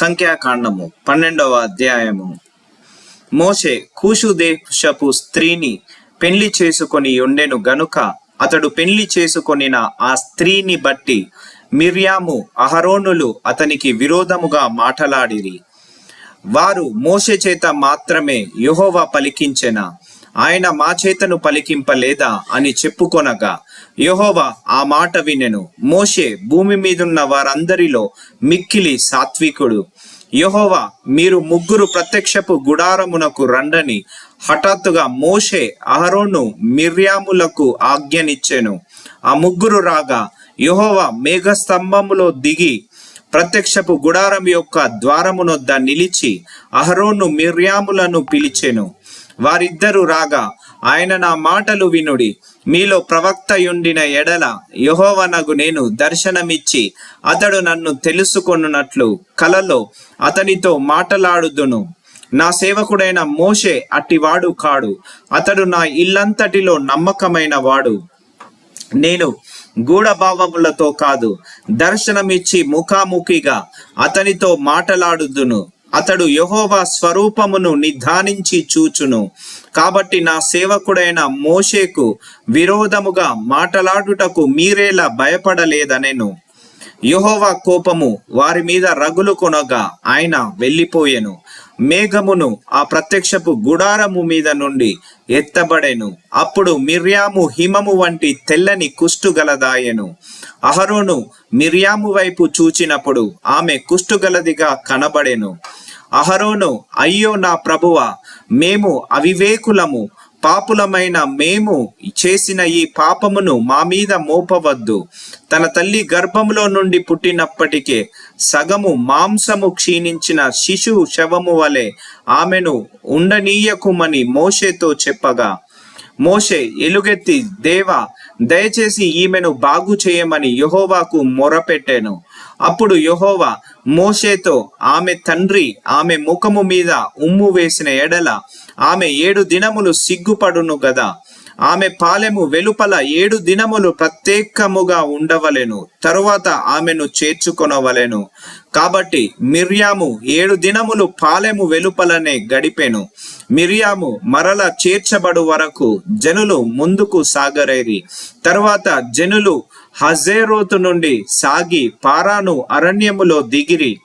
సంఖ్యాకాండము పన్నెండవ అధ్యాయము. మోషే కూషు దేశపు స్త్రీని పెళ్ళి చేసుకొని ఉండెను గనుక అతడు పెళ్ళి చేసుకొనిన ఆ స్త్రీని బట్టి మిర్యాము అహరోనులు అతనికి విరోధముగా మాటలాడిరి. వారు మోషే చేత మాత్రమే యెహోవా పలికించెన? ఆయన మా చేతను పలికింపలేదా అని చెప్పుకొనగా యహోవా ఆ మాట వినెను. మోషే భూమి మీదున్న వారందరిలో మిక్కిలి సాత్వికుడు. యహోవా మీరు ముగ్గురు ప్రత్యక్షపు గుడారమునకు రండని హఠాత్తుగా మోషే అహరోను మిర్యాములకు ఆజ్ఞనిచ్చెను. ఆ ముగ్గురు రాగా యహోవా మేఘస్తంభములో దిగి ప్రత్యక్షపు గుడారం యొక్క ద్వారమునొద్ద నిలిచి అహరోను మిర్యాములను పిలిచెను. వారిద్దరూ రాగా ఆయన నా మాటలు వినుడి. మీలో ప్రవక్తయుండిన ఎడల యహోవనగు నేను దర్శనమిచ్చి అతడు నన్ను తెలుసుకొనున్నట్లు కలలో అతనితో మాటలాడుదును. నా సేవకుడైన మోషే అట్టివాడు కాడు. అతడు నా ఇల్లంతటిలో నమ్మకమైన వాడు. నేను గూఢభావములతో కాదు దర్శనమిచ్చి ముఖాముఖిగా అతనితో మాటలాడుదును. అతడు యహోవా స్వరూపమును నిధానించి చూచును. కాబట్టి నా సేవకుడైన మోషేకు విరోధముగా మాటలాడుటకు మీరేలా భయపడలేదనెను. యెహోవా కోపము వారి మీద రగులు కొనగా ఆయన వెళ్ళిపోయెను. మేఘమును ఆ ప్రత్యక్షపు గుడారము మీద నుండి ఎత్తబడెను. అప్పుడు మిర్యాము హిమము వంటి తెల్లని కుష్టు గలదాయెను. అహరోను మిర్యాము వైపు చూచినప్పుడు ఆమె కుష్టుగలదిగా కనబడెను. అహరోను అయ్యో నా ప్రభువ మేము అవివేకులము. పాపులమైన మేము చేసిన ఈ పాపమును మా మీద మోపవద్దు. తన తల్లి గర్భములో నుండి పుట్టినప్పటికే సగము మాంసము క్షీణించిన శిశువు శవము వలె ఆమెను ఉండనీయకుమని మోషేతో చెప్పగా మోషే ఎలుగెత్తి దేవా దయచేసి ఈమెను బాగు చేయమని యహోవాకు మొరపెట్టాను. అప్పుడు యెహోవా మోషేతో ఆమె తండ్రి ఆమె ముఖము మీద ఉమ్ము వేసిన ఎడల ఆమె ఏడు దినములు సిగ్గుపడును గదా. ఆమె పాలెము వెలుపల ఏడు దినములు ప్రత్యేకముగా ఉండవలెను. తరువాత ఆమెను చేర్చుకొనవలెను. కాబట్టి మిర్యాము ఏడు దినములు పాలెము వెలుపలనే గడిపెను. మిర్యాము మరల చేర్చబడు వరకు జనులు ముందుకు సాగరేరి. తరువాత జనులు హజేరోతు నుండి సాగి పారాను అరణ్యములో దిగిరి.